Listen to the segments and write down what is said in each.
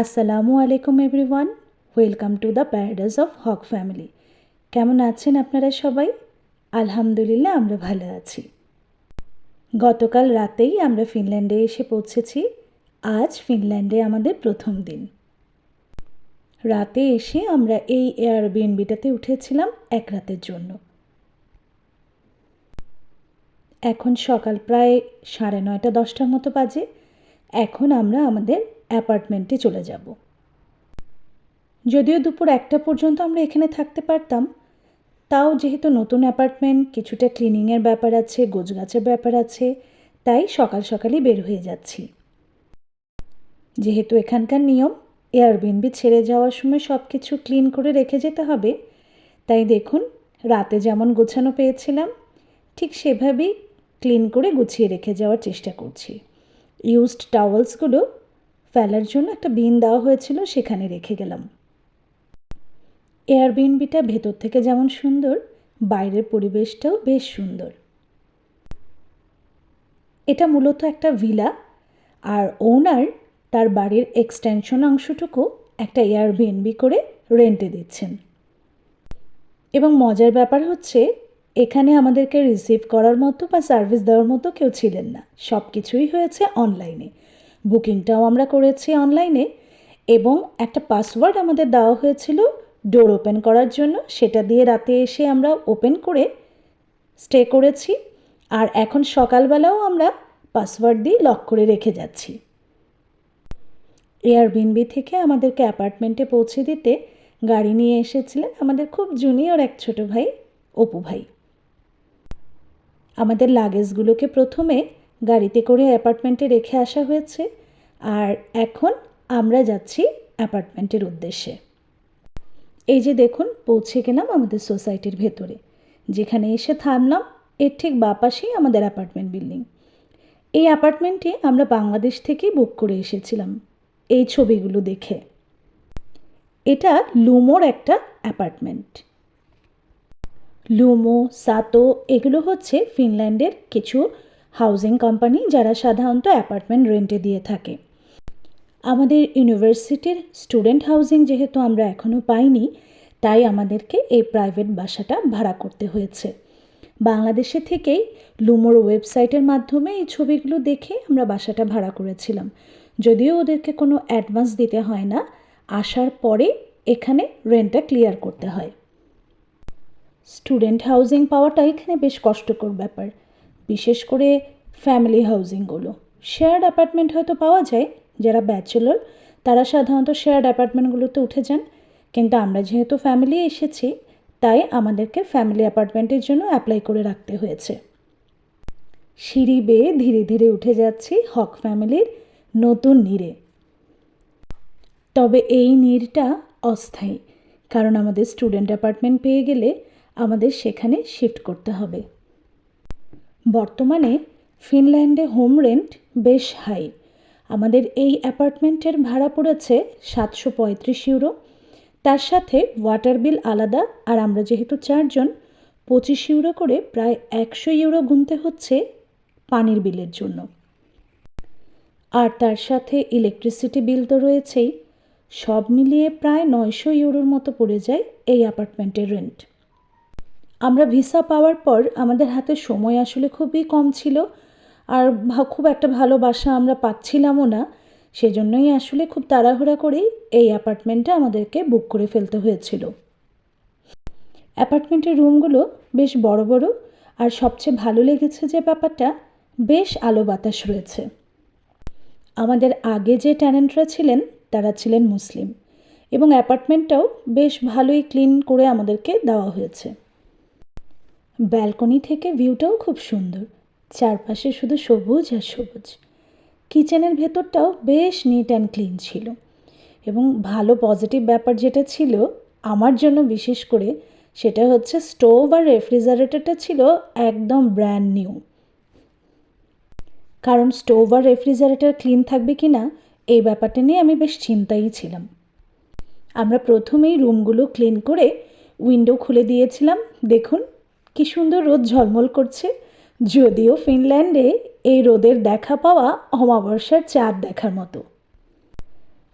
আসসালামু আলাইকুম everyone, welcome to the paradise of Haque family. কেমন আছেন আপনারা সবাই? আলহামদুলিল্লাহ, আমরা ভালো আছি। গতকাল রাতেই আমরা ফিনল্যান্ডে এসে পৌঁছেছি। আজ ফিনল্যান্ডে আমাদের প্রথম দিন। রাতে এসে আমরা এই এয়ারবিএনবিটাতে উঠেছিলাম এক রাতের জন্য। এখন সকাল প্রায় সাড়ে নয়টা দশটার মতো বাজে। এখন আমরা আমাদের অ্যাপার্টমেন্টে চলে যাব। যদিও দুপুর একটা পর্যন্ত আমরা এখানে থাকতে পারতাম, তাও যেহেতু নতুন অ্যাপার্টমেন্ট, কিছুটা ক্লিনিংয়ের ব্যাপার আছে, গোছগাছের ব্যাপার আছে, তাই সকাল সকালই বের হয়ে যাচ্ছি। যেহেতু এখানকার নিয়ম এয়ারবিনবি ছেড়ে যাওয়ার সময় সব কিছু ক্লিন করে রেখে যেতে হবে, তাই দেখুন, রাতে যেমন গোছানো পেয়েছিলাম, ঠিক সেভাবেই ক্লিন করে গুছিয়ে রেখে যাওয়ার চেষ্টা করছি। ইউজড টাওয়েলসগুলো ফেলার জন্য একটা বিন দেওয়া হয়েছিল, সেখানে রেখে গেলাম। এয়ারবিনবিটা ভেতর থেকে যেমন সুন্দর, বাইরের পরিবেশটাও বেশ সুন্দর। এটা মূলত একটা ভিলা আর ওনার তার বাড়ির এক্সটেনশন অংশটুকু একটা এয়ারবিএনবি করে রেন্টে দিচ্ছেন। এবং মজার ব্যাপার হচ্ছে এখানে আমাদেরকে রিসিভ করার মতো বা সার্ভিস দেওয়ার মতো কেউ ছিলেন না। সব কিছুই হয়েছে অনলাইনে বুকিংটাও আমরা করেছি অনলাইনে এবং একটা পাসওয়ার্ড আমাদের দেওয়া হয়েছিল ডোর ওপেন করার জন্য। সেটা দিয়ে রাতে এসে আমরা ওপেন করে স্টে করেছি। আর এখন সকালবেলাও আমরা পাসওয়ার্ড দিয়ে লক করে রেখে যাচ্ছি। এয়ারবিনবি থেকে আমাদেরকে অ্যাপার্টমেন্টে পৌঁছে দিতে গাড়ি নিয়ে এসেছিলেন আমাদের খুব জুনিয়র এক ছোট ভাই, অপু ভাই। আমাদের লাগেজগুলোকে প্রথমে গাড়িতে করে অ্যাপার্টমেন্টে রেখে আসা হয়েছে। আর এখন আমরা যাচ্ছি অ্যাপার্টমেন্টের উদ্দেশ্যে। এই যে দেখুন, পৌঁছে গেলাম আমাদের সোসাইটির ভেতরে। যেখানে এসে থামলাম, এর ঠিক বাপাশেই আমাদের অ্যাপার্টমেন্ট বিল্ডিং এই অ্যাপার্টমেন্টে আমরা বাংলাদেশ থেকেই বুক করে এসেছিলাম, এই ছবিগুলো দেখে। এটা লুমোর একটা অ্যাপার্টমেন্ট লুমো, সাতো এগুলো হচ্ছে ফিনল্যান্ডের কিছু হাউজিং কোম্পানি যারা সাধারণত অ্যাপার্টমেন্ট রেন্টে দিয়ে থাকে। আমাদের ইউনিভার্সিটির স্টুডেন্ট হাউজিং যেহেতু আমরা এখনও পাইনি, তাই আমাদেরকে এই প্রাইভেট বাসাটা ভাড়া করতে হয়েছে। বাংলাদেশে থেকেই লুমোর ওয়েবসাইটের মাধ্যমে এই ছবিগুলো দেখে আমরা বাসাটা ভাড়া করেছিলাম। যদিও ওদেরকে কোনো অ্যাডভান্স দিতে হয় না, আসার পরে এখানে রেন্টটা ক্লিয়ার করতে হয়। স্টুডেন্ট হাউজিং পাওয়াটা এখানে বেশ কষ্টকর ব্যাপার। বিশেষ করে ফ্যামিলি হাউজিংগুলো। শেয়ার্ড অ্যাপার্টমেন্ট হয়তো পাওয়া যায়, যারা ব্যাচেলর, তারা সাধারণত শেয়ার্ড অ্যাপার্টমেন্টগুলোতে উঠে যান। কিন্তু আমরা যেহেতু ফ্যামিলি এসেছি, তাই আমাদেরকে ফ্যামিলি অ্যাপার্টমেন্টের জন্য অ্যাপ্লাই করে রাখতে হয়েছে। সিঁড়ি বেয়ে ধীরে ধীরে উঠে যাচ্ছি হক ফ্যামিলির নতুন নীরে তবে এই নীরটা অস্থায়ী, কারণ আমাদের স্টুডেন্ট অ্যাপার্টমেন্ট পেয়ে গেলে আমাদের সেখানে শিফট করতে হবে। বর্তমানে ফিনল্যান্ডে হোম রেন্ট বেশ হাই আমাদের এই অ্যাপার্টমেন্টের ভাড়া পড়েছে সাতশো পঁয়ত্রিশ ইউরো তার সাথে ওয়াটার বিল আলাদা আর আমরা যেহেতু চারজন, পঁচিশ ইউরো করে প্রায় একশো ইউরো গুনতে হচ্ছে পানির বিলের জন্য। আর তার সাথে ইলেকট্রিসিটি বিল তো রয়েছেই। সব মিলিয়ে প্রায় নয়শো ইউরোর মতো পড়ে যায় এই অ্যাপার্টমেন্টের রেন্ট আমরা ভিসা পাওয়ার পর আমাদের হাতে সময় আসলে খুবই কম ছিল আর খুব একটা ভালো বাসা আমরা পাচ্ছিলামও না। সেজন্যই আসলে খুব তাড়াহুড়া করেই এই অ্যাপার্টমেন্টটা আমাদেরকে বুক করে ফেলতে হয়েছিল। অ্যাপার্টমেন্টের রুমগুলো বেশ বড় বড় আর সবচেয়ে ভালো লেগেছে যে ব্যাপারটা, বেশ আলো বাতাস রয়েছে। আমাদের আগে যে ট্যানেন্টরা ছিলেন, তারা ছিলেন মুসলিম এবং অ্যাপার্টমেন্টটাও বেশ ভালোই ক্লিন করে আমাদেরকে দেওয়া হয়েছে। ব্যালকনি থেকে ভিউটাও খুব সুন্দর। চারপাশে শুধু সবুজ আর সবুজ। কিচেনের ভেতরটাও বেশ নিট অ্যান্ড ক্লিন ছিল। এবং ভালো পজিটিভ ব্যাপার যেটা ছিল, আমার জন্য বিশেষ করে, সেটা হচ্ছে স্টোভ আর রেফ্রিজারেটরটা ছিল একদম ব্র্যান্ড নিউ কারণ স্টোভ আর রেফ্রিজারেটর ক্লিন থাকবে কি না এই ব্যাপারটা নিয়ে আমি বেশ চিন্তাই ছিলাম। আমরা প্রথমেই রুমগুলো ক্লিন করে উইন্ডো খুলে দিয়েছিলাম। দেখুন কি সুন্দর রোদ ঝলমল করছে। যদিও ফিনল্যান্ডে এই রোদের দেখা পাওয়া অমাবস্যার চাঁদ দেখার মতো।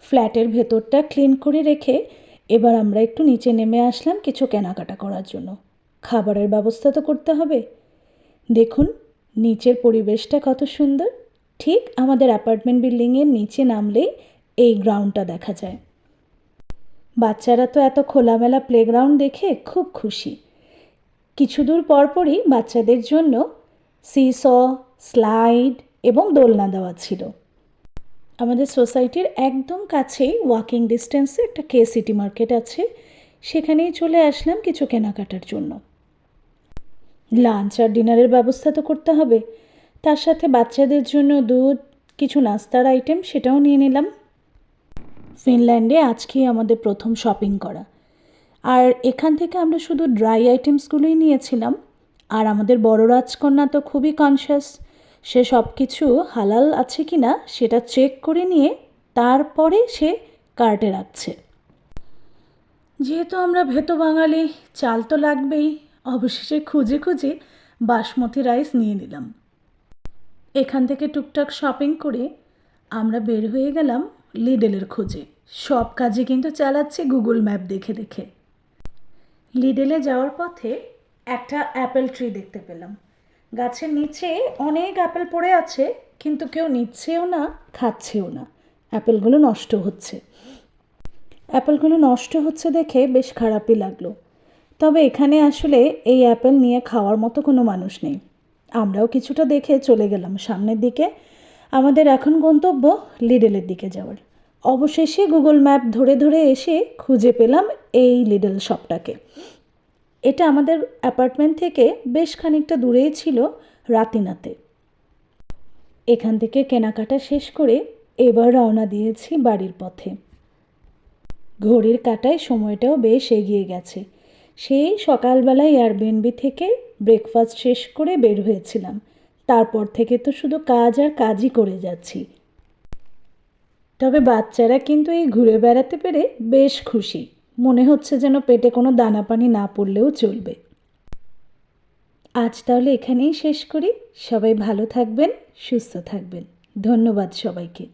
ফ্ল্যাটের ভেতরটা ক্লিন করে রেখে এবার আমরা একটু নিচে নেমে আসলাম কিছু কেনাকাটা করার জন্য। খাবারের ব্যবস্থা তো করতে হবে। দেখুন, নিচের পরিবেশটা কত সুন্দর। ঠিক আমাদের অ্যাপার্টমেন্ট বিল্ডিংয়ের নিচে নামলেই এই গ্রাউন্ডটা দেখা যায়। বাচ্চারা তো এত খোলামেলা প্লেগ্রাউন্ড দেখে খুব খুশি। কিছু দূর পরপরই বাচ্চাদের জন্য সিস, স্লাইড এবং দোলনা দেওয়া ছিল। আমাদের সোসাইটির একদম কাছেই ওয়াকিং ডিস্টেন্সে একটা কে সিটি মার্কেট আছে। সেখানেই চলে আসলাম কিছু কেনাকাটার জন্য। লাঞ্চ আর ডিনারের ব্যবস্থা তো করতে হবে। তার সাথে বাচ্চাদের জন্য দুধ, কিছু নাস্তার আইটেম সেটাও নিয়ে নিলাম। ফিনল্যান্ডে আজকেই আমাদের প্রথম শপিং করা। আর এখান থেকে আমরা শুধু ড্রাই আইটেমসগুলোই নিয়েছিলাম। আর আমাদের বড় রাজকন্যা তো খুবই কনসিয়াস সে সব কিছু হালাল আছে কি না সেটা চেক করে নিয়ে তারপরে সে কার্টে রাখছে। যেহেতু আমরা ভেতো বাঙালি, চাল তো লাগবেই, অবশেষে খুঁজে খুঁজে বাসমতি রাইস নিয়ে নিলাম। এখান থেকে টুকটাক শপিং করে আমরা বের হয়ে গেলাম লিডেলের খোঁজে। সব কাজে কিন্তু চালাচ্ছি গুগল ম্যাপ দেখে দেখে। লিডেলে যাওয়ার পথে একটা অ্যাপেল ট্রি দেখতে পেলাম। গাছের নিচে অনেক অ্যাপেল পড়ে আছে, কিন্তু কেউ নিচ্ছেও না, খাচ্ছেও না। অ্যাপেলগুলো নষ্ট হচ্ছে। অ্যাপেলগুলো নষ্ট হচ্ছে দেখে বেশ খারাপই লাগল। তবে এখানে আসলে এই অ্যাপেল নিয়ে খাওয়ার মতো কোনো মানুষ নেই। আমরাও কিছুটা দেখে চলে গেলাম সামনের দিকে। আমাদের এখন গন্তব্য লিডেলের দিকে যাওয়ার। অবশেষে গুগল ম্যাপ ধরে ধরে এসে খুঁজে পেলাম এই লিডল শপটাকে। এটা আমাদের অ্যাপার্টমেন্ট থেকে বেশ খানিকটা দূরেই ছিল রাতিনাতে। এখান থেকে কেনাকাটা শেষ করে এবার রওনা দিয়েছি বাড়ির পথে। ঘড়ির কাটায় সময়টাও বেশ এগিয়ে গেছে। সেই সকালবেলায় এয়ারবিএনবি থেকে ব্রেকফাস্ট শেষ করে বের হয়েছিলাম। তারপর থেকে তো শুধু কাজ আর কাজই করে যাচ্ছি। তবে বাচ্চারা কিন্তু এই ঘুরে বেড়াতে পেরে বেশ খুশি। মনে হচ্ছে যেন পেটে কোনো দানা পানি না পড়লেও চলবে। আজ তাহলে এখানেই শেষ করি। সবাই ভালো থাকবেন, সুস্থ থাকবেন। ধন্যবাদ সবাইকে।